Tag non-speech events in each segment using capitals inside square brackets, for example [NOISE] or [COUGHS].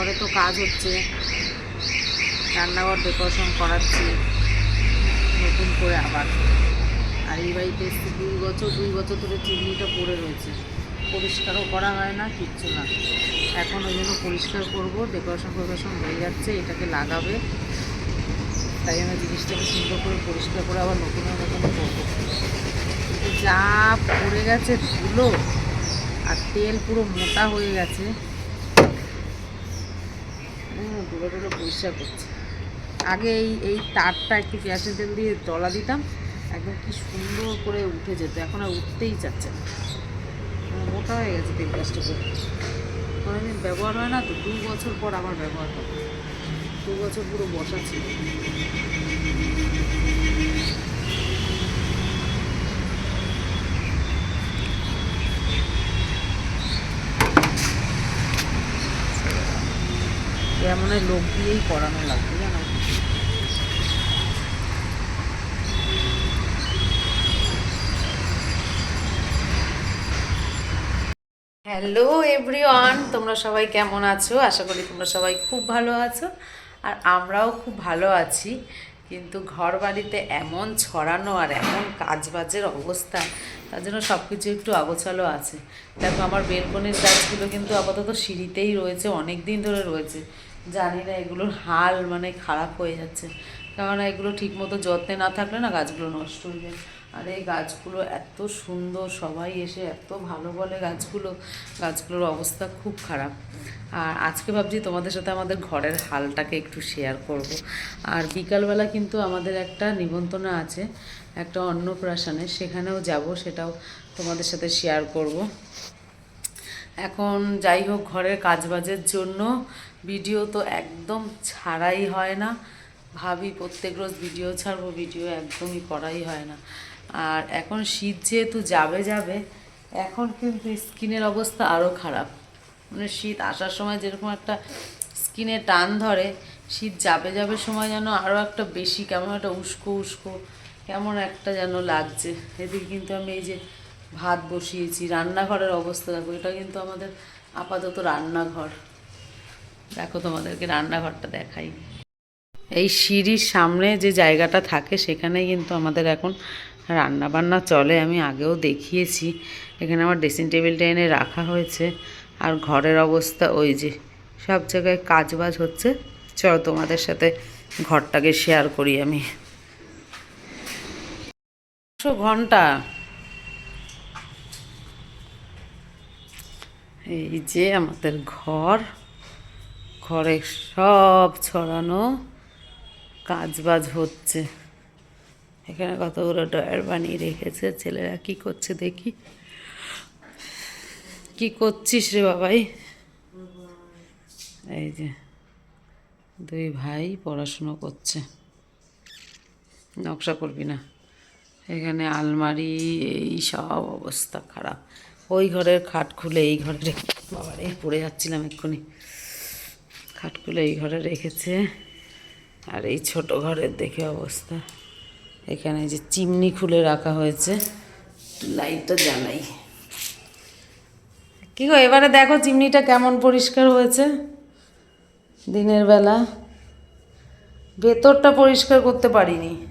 ঘরে তো কাজ হচ্ছে। রান্নাঘর ডেকোরেশন করাচ্ছি। নতুন করে আবার। আর এই বাড়িতে এসছি দুই বছর দুই বছর ধরে চিমনিটা পড়ে রয়েছে। পরিষ্কারও করা হয় না, কিচ্ছু না। এখন ওই জন্য পরিষ্কার করব ডেকোরেশন ফেকোরেশন হয়ে যাচ্ছে, এটাকে লাগাবে। তাই আমি জিনিসটাকে সুন্দর করে পরিষ্কার করে আবার নতুনের নতুন করব। যা পড়ে গেছে ধুলো, আর তেল পুরো মোটা হয়ে গেছে। ধুলো টুলো পরিষ্কার করছি। আগে এই এই তারটা একটু গ্যাসের তেল দিয়ে তলা দিতাম একদম কি সুন্দর করে উঠে যেত এখন আর উঠতেই চাচ্ছে না। আহ, মোটা হয়ে গেছে তেল গাছটা করে কোনোদিন ব্যবহার হয় না তো দু বছর পর আবার ব্যবহার হবে। দু বছর পুরো বসা ছিল। এমন লোক দিয়েই করানো লাগবে, জানো? হ্যালো এভরিওয়ান তোমরা সবাই কেমন আছো? আশা করি তোমরা সবাই খুব ভালো আছো। আর আমরাও খুব ভালো আছি। কিন্তু ঘর বাড়িতে এমন ছড়ানো আর এমন কাজবাজের অবস্থা, তার জন্য সব কিছু একটু আগোছালো আছে। দেখো, আমার বেলকনির গাছগুলো কিন্তু আপাতত সিঁড়িতেই রয়েছে অনেক দিন ধরে রয়েছে। জানি না এগুলোর হাল মানে খারাপ হয়ে যাচ্ছে। কেননা এগুলো ঠিকমতো যত্নে না থাকলে না গাছগুলো নষ্ট হয়ে যায়। আর এই গাছগুলো এত সুন্দর, সবাই এসে এত ভালো বলে গাছগুলো, গাছগুলোর অবস্থা খুব খারাপ। আর আজকে ভাবছি তোমাদের সাথে আমাদের ঘরের হালটাকে একটু শেয়ার করব। আর বিকালবেলা কিন্তু আমাদের একটা নিমন্ত্রণ আছে, একটা অন্নপ্রাশনে। সেখানেও যাব, সেটাও তোমাদের সাথে শেয়ার করব। এখন যাই হোক ঘরের কাজবাজের জন্য ভিডিও তো একদম ছাড়াই হয় না। ভাবি প্রত্যেক রোজ ভিডিও ছাড়বো, ভিডিও একদমই করাই হয় না। আর এখন শীত যেহেতু যাবে যাবে, এখন কিন্তু স্কিনের অবস্থা আরও খারাপ। মানে শীত আসার সময় যেরকম একটা স্কিনে টান ধরে, শীত যাবে যাবে সময় যেন আরও একটা বেশি, কেমন একটা উস্কো উস্কো, কেমন একটা যেন লাগছে। এদিকে কিন্তু আমি এই যে ভাত বসিয়েছি, রান্নাঘরের অবস্থা দেখো, এটা কিন্তু আমাদের আপাতত রান্নাঘর। দেখো তোমাদেরকে রান্নাঘরটা দেখাই। এই সিঁড়ির সামনে যে জায়গাটা থাকে, সেখানেই কিন্তু আমাদের এখন রান্না বান্না চলে। আমি আগেও দেখিয়েছি, এখানে আমার ড্রেসিং টেবিলটা এনে রাখা হয়েছে। আর ঘরের অবস্থা ওই যে, সব জায়গায় কাজ বাজ হচ্ছে। চলো তোমাদের সাথে ঘরটাকে শেয়ার করি আমি। ঘণ্টা এই যে আমাদের ঘর, ঘরে সব ছড়ানো কাজ বাজ হচ্ছে। এখানে কতগুলো ডয়ার বানিয়ে রেখেছে, ছেলেরা কি করছে দেখি। কি করছিস রে বাবাই? এই যে দুই ভাই পড়াশুনো করছে। নকশা করবি না। এখানে আলমারি, এই সব অবস্থা খারাপ। ওই ঘরের খাট খুলে এই ঘরে রেখে বাবারে, পড়ে যাচ্ছিলাম এক্ষুনি। খাট খুলে এই ঘরে রেখেছে। আর এই ছোট ঘরের দেখে অবস্থা। এখানে যে চিমনি খুলে রাখা হয়েছে লাইটটা জ্বালাই। কি গো, এবারে দেখো চিমনিটা কেমন পরিষ্কার হয়েছে। দিনের বেলা। ভেতরটা পরিষ্কার করতে পারিনি।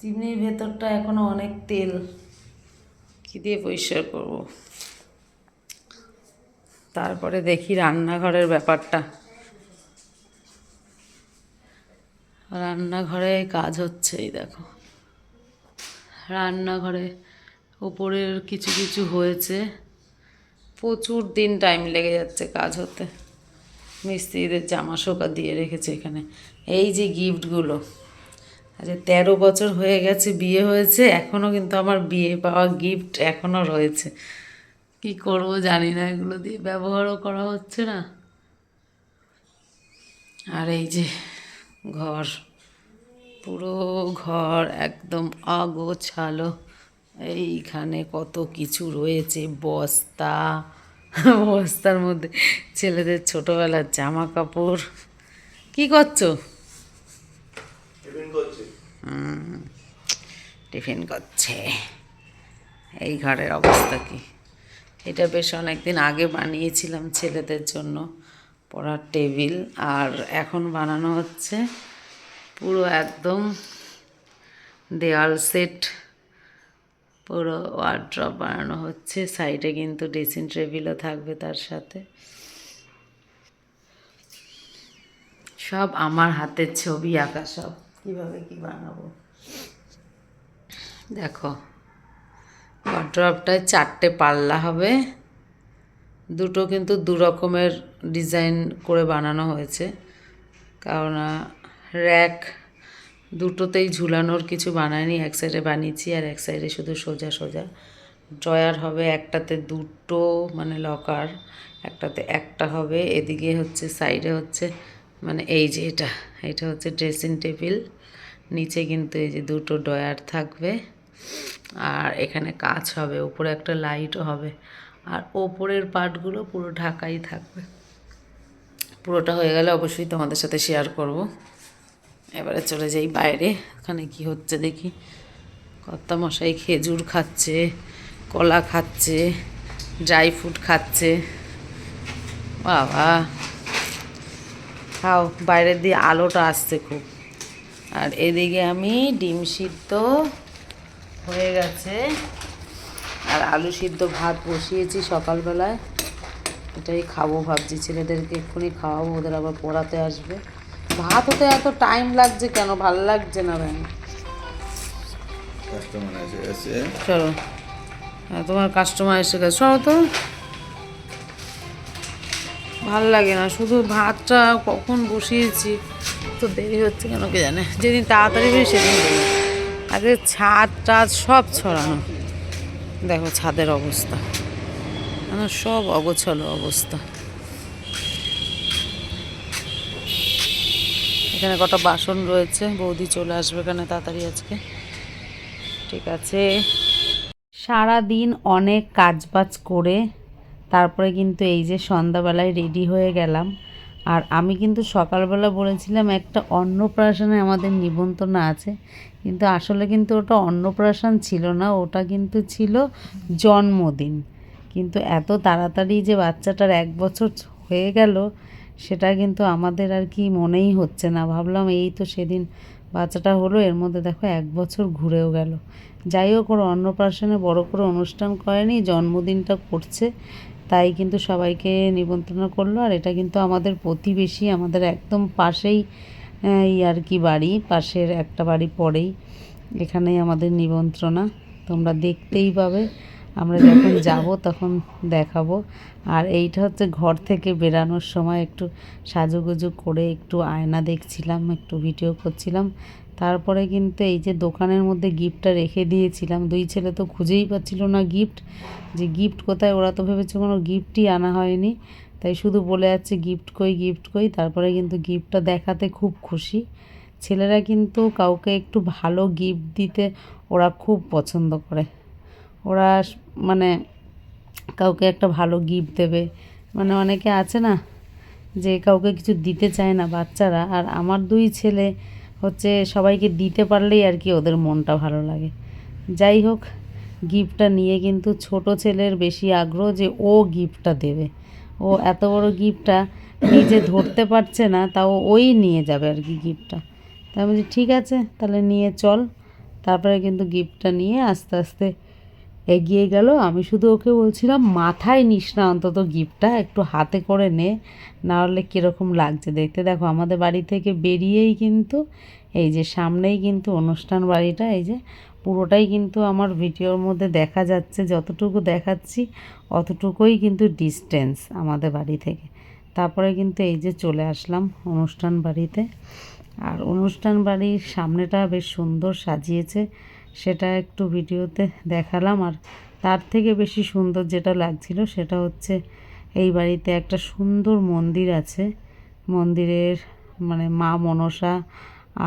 চিমনির ভেতরটা এখনও অনেক তেল। কি দিয়ে পরিষ্কার করব? তারপরে দেখি রান্নাঘরের ব্যাপারটা। রান্নাঘরে কাজ হচ্ছে এই দেখো। রান্নাঘরে উপরের কিছু কিছু হয়েছে। প্রচুর দিন টাইম লেগে যাচ্ছে কাজ হতে। মিস্ত্রিদের জামা শোকা দিয়ে রেখেছে এখানে। এই যে গিফটগুলো আচ্ছা তেরো বছর হয়ে গেছে, বিয়ে হয়েছে এখনও কিন্তু আমার বিয়ে পাওয়া গিফট এখনও রয়েছে। কি করব জানি না, এগুলো দিয়ে ব্যবহারও করা হচ্ছে না। আর এই যে ঘর, পুরো ঘর একদম আগোছালো এইখানে কত কিছু রয়েছে, বস্তা, বস্তার মধ্যে ছেলেদের ছোটোবেলার জামা কাপড়। কি করছি? টিফিন করছে। এই ঘরের অবস্থা কি? এটা বেশ অনেকদিন আগে বানিয়েছিলাম ছেলেদের জন্য পড়ার টেবিল, আর এখন বানানো হচ্ছে পুরো একদম দেওয়াল সেট, পুরো ওয়ার্ড্রপ বানানো হচ্ছে। সাইডে কিন্তু ড্রেসিং টেবিলও থাকবে তার সাথে। সব আমার হাতের ছবি আঁকা সব। কীভাবে কি বানাবো? দেখো ওয়ার্ড্রপটায় চারটে পাল্লা হবে। দুটো কিন্তু দু রকমের ডিজাইন করে বানানো হয়েছে। কারণ র্যাক দুটোতেই ঝুলানোর কিছু বানায়নি এক সাইডে বানিয়েছি আর এক সাইডে শুধু সোজা সোজা। ড্রয়ার হবে একটাতে দুটো মানে লকার একটাতে একটা হবে, এদিকে হচ্ছে সাইডে হচ্ছে মানে এই যে এটা এটা হচ্ছে ড্রেসিং টেবিল নিচে কিন্তু এই যে দুটো ড্রয়ার থাকবে। আর এখানে কাজ হবে, উপরে একটা লাইটও হবে। আর ওপরের পার্টগুলো পুরো ঢাকাই থাকবে। পুরোটা হয়ে গেলে অবশ্যই তোমাদের সাথে শেয়ার করব। এবারে চলে যাই বাইরে, ওখানে কি হচ্ছে দেখি। কর্তা মশাই খেজুর খাচ্ছে, কলা খাচ্ছে ড্রাই ফ্রুট খাচ্ছে। বাবা। খাও বাইরের দিয়ে আলোটা আসছে খুব। আর এদিকে আমি ডিম সিদ্ধ হয়ে গেছে। আর আলু সিদ্ধ ভাত বসিয়েছি সকালবেলায়। এটাই খাব ভাবছি ছেলেদেরকে এক্ষুনি খাওয়াবো ওদের আবার পড়াতে আসবে। ভাত হতে এত টাইম লাগছে কেন? ভালো লাগছে না ব্যাং কাস্টমার এসে গেছে। চলো। হ্যাঁ, তোমার কাস্টমার এসে গেছে। চলো তো। ভালো লাগে না। শুধু ভাতটা কখন বসিয়েছি, তো দেরি হচ্ছে কেন কে জানে? যেদিন তাড়াতাড়ি বেশি সেদিন আগে ছাদ টাদ সব ছড়ানো। দেখো ছাদের অবস্থা। আমার সব অগোছল অবস্থা। এখানে কটা বাসন রয়েছে। বৌদি চলে আসবে এখানে তাড়াতাড়ি আজকে। ঠিক আছে। সারা দিন অনেক কাজবাজ করে তারপরে কিন্তু এই যে সন্ধ্যাবেলায় রেডি হয়ে গেলাম। আর আমি কিন্তু সকালবেলা বলেছিলাম একটা অন্নপ্রাশনে আমাদের নিমন্ত্রণ আছে, কিন্তু আসলে কিন্তু ওটা অন্নপ্রাশন ছিল না, ওটা কিন্তু ছিল জন্মদিন। কিন্তু এত তাড়াতাড়ি যে বাচ্চাটার এক বছর হয়ে গেল, সেটা কিন্তু আমাদের আর কি মনেই হচ্ছে না। ভাবলাম এই তো সেদিন বাচ্চাটা হলো, এর মধ্যে দেখো এক বছর ঘুরেও গেল। যাই হোক, ওর অন্নপ্রাশনে বড় করে অনুষ্ঠান করেনি, জন্মদিনটা করছে। তাই কিন্তু সবাইকে নিমন্ত্রণ করল। আর এটা কিন্তু আমাদের প্রতিবেশী আমাদের একদম পাশেই এই আর কি বাড়ি পাশের একটা বাড়ি পরেই এখানেই আমাদের নিমন্ত্রণা। তোমরা দেখতেই পাবে আমরা যখন [COUGHS] যাব তখন দেখাবো। আর এইটা হচ্ছে ঘর থেকে বেরানোর সময় একটু সাজুগুজু করে একটু আয়না দেখছিলাম একটু ভিডিও করছিলাম। তারপরে কিন্তু এই যে দোকানের মধ্যে গিফটটা রেখে দিয়েছিলাম, দুই ছেলে তো খুঁজেই পাচ্ছিল না গিফট, যে গিফট কোথায়? ওরা তো ভেবেছে কোনো গিফটই আনা হয়নি, তাই শুধু বলে যাচ্ছে গিফট কই গিফট কই। তারপরে কিন্তু গিফটটা দেখাতে খুব খুশি। ছেলেরা কিন্তু কাউকে একটু ভালো গিফট দিতে ওরা খুব পছন্দ করে। ওরা মানে কাউকে একটা ভালো গিফট দেবে। মানে অনেকে আছে না, যে কাউকে কিছু দিতে চায় না বাচ্চারা। আর আমার দুই ছেলে হচ্ছে সবাইকে দিতে পারলেই আর কি ওদের মনটা ভালো লাগে। যাই হোক গিফটটা নিয়ে কিন্তু ছোট ছেলের বেশি আগ্রহ যে ও গিফটটা দেবে। ও এত বড় গিফটটা নিজে ধরতে পারছে না, তাও ওই নিয়ে যাবে আর কি গিফটটা তাই আমি বলছি, ঠিক আছে, তাহলে নিয়ে চল। তারপরে কিন্তু গিফটটা নিয়ে আস্তে আস্তে এগিয়ে গেল। আমি শুধু ওকে বলছিলাম, মাথায় নিস না অন্তত গিফটটা, একটু হাতে করে নে না হলে কীরকম লাগছে? দেখতে দেখো, আমাদের বাড়ি থেকে বেরিয়েই কিন্তু, এই যে সামনেই কিন্তু অনুষ্ঠান বাড়িটা, এই যে পুরোটাই কিন্তু আমার ভিডিওর মধ্যে দেখা যাচ্ছে, যতটুকু দেখাচ্ছি, অতটুকুই কিন্তু ডিস্টেন্স আমাদের বাড়ি থেকে। তারপরে কিন্তু এই যে চলে আসলাম অনুষ্ঠান বাড়িতে। আর অনুষ্ঠান বাড়ির সামনেটা বেশ সুন্দর সাজিয়েছে। সেটা একটু ভিডিওতে দেখালাম। আর তার থেকে বেশি সুন্দর যেটা লাগছিল সেটা হচ্ছে এই বাড়িতে একটা সুন্দর মন্দির আছে। মন্দিরের মানে মা মনসা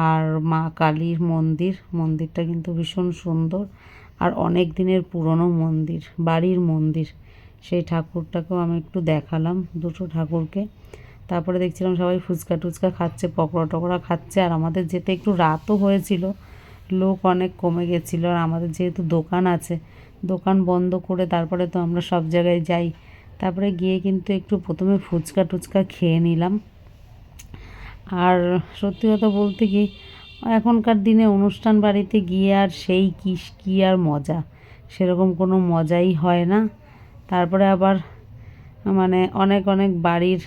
আর মা কালীর মন্দির। মন্দিরটা কিন্তু ভীষণ সুন্দর। আর অনেক দিনের পুরনো মন্দির, বাড়ির মন্দির। সেই ঠাকুরটাকেও আমি একটু দেখালাম দুটো ঠাকুরকে। তারপরে দেখছিলাম সবাই ফুচকা টুচকা খাচ্ছে, পকোড়া টকোড়া খাচ্ছে। আর আমাদের যেতে একটু রাতও হয়েছিল। লোক অনেক কমে গেছিল আর আমাদের যেহেতু দোকান আছে, দোকান বন্ধ করে তারপরে তো আমরা সব জায়গায় যাই। তারপরে গিয়ে কিন্তু একটু প্রথমে ফুচকা টুচকা খেয়ে নিলাম। আর সত্যি কথা বলতে কি, এখনকার দিনে অনুষ্ঠান বাড়িতে গিয়ে আর সেই কি, কী আর মজা? সেরকম কোনো মজাই হয় না। তারপরে আবার মানে অনেক অনেক বাড়ির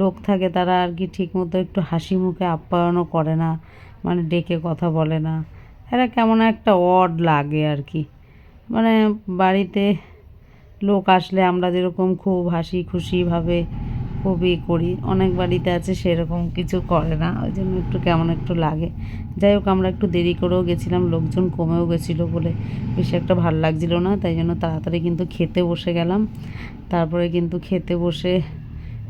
লোক থাকে তারা আর কি ঠিকমতো একটু হাসি মুখে আপ্যায়নও করে না মানে ডেকে কথা বলে না। এরা কেমন একটা অড লাগে আর কি। মানে বাড়িতে লোক আসলে আমরা যেরকম খুব হাসি খুশিভাবে খুবই করি, অনেক বাড়িতে আছে সেরকম কিছু করে না, ওই জন্য একটু কেমন একটু লাগে। যাই হোক, আমরা একটু দেরি করেও গেছিলাম, লোকজন কমেও গেছিল বলে বেশি একটা ভালো লাগছিল না, তাই জন্য তাড়াতাড়ি কিন্তু খেতে বসে গেলাম। তারপরে কিন্তু খেতে বসে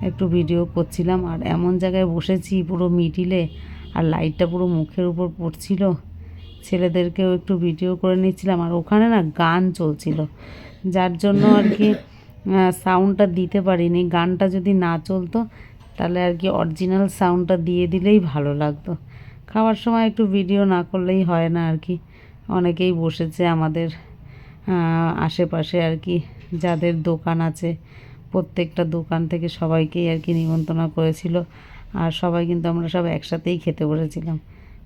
একটু ভিডিও করছিলাম আর এমন জায়গায় বসেছি পুরো মিডিলে আর লাইটটা পুরো মুখের উপর পড়ছিল। ছেলেদেরকেও একটু ভিডিও করে নিচ্ছিলাম আর ওখানে না গান চলছিল। যার জন্য আর কি সাউন্ডটা দিতে পারিনি। গানটা যদি না চলতো, তাহলে আর কি অরিজিনাল সাউন্ডটা দিয়ে দিলেই ভালো লাগতো। খাওয়ার সময় একটু ভিডিও না করলেই হয় না আর কি। অনেকেই বসেছে আমাদের আশেপাশে আর কি, যাদের দোকান আছে। প্রত্যেকটা দোকান থেকে সবাইকেই আর কি নিমন্ত্রণ করেছিল। আর সবাই কিন্তু আমরা সব একসাথেই খেতে বসেছিলাম।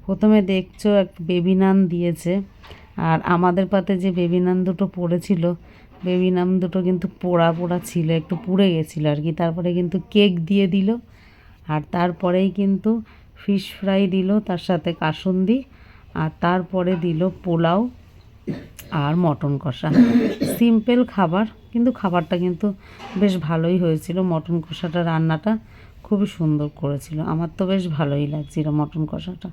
প্রথমে দেখছ এক বেবি নান দিয়েছে। আর আমাদের পাতে যে বেবি নান দুটো পড়েছিল, বেবি নান দুটো কিন্তু পোড়া পোড়া ছিল, একটু পুড়ে গেছিল আর কি। তারপরে কিন্তু কেক দিয়ে দিল। আর তারপরেই কিন্তু ফিশ ফ্রাই দিল, তার সাথে কাসুন্দি। আর তারপরে দিল পোলাও। আর মটন কষা। সিম্পল খাবার, কিন্তু খাবারটা কিন্তু বেশ ভালোই হয়েছিল। মটন কষাটা, রান্নাটা খুবই সুন্দর করেছিল। আমার তো বেশ ভালোই লাগছিল মটন কষাটা।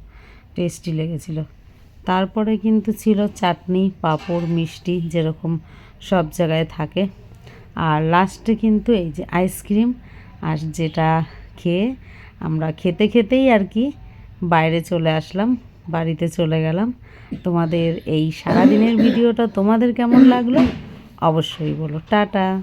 টেস্টি লেগেছিল। তারপরে কিন্তু ছিল চাটনি, পাঁপড়, মিষ্টি যেরকম সব জায়গায় থাকে। আর লাস্টে কিন্তু এই যে আইসক্রিম আর যেটা খেয়ে আমরা খেতে খেতেই আর কি বাইরে চলে আসলাম। বাড়িতে চলে গেলাম। তোমাদের এই সারাদিনের ভিডিওটা তোমাদের কেমন লাগল? অবশ্যই বলো। টাটা।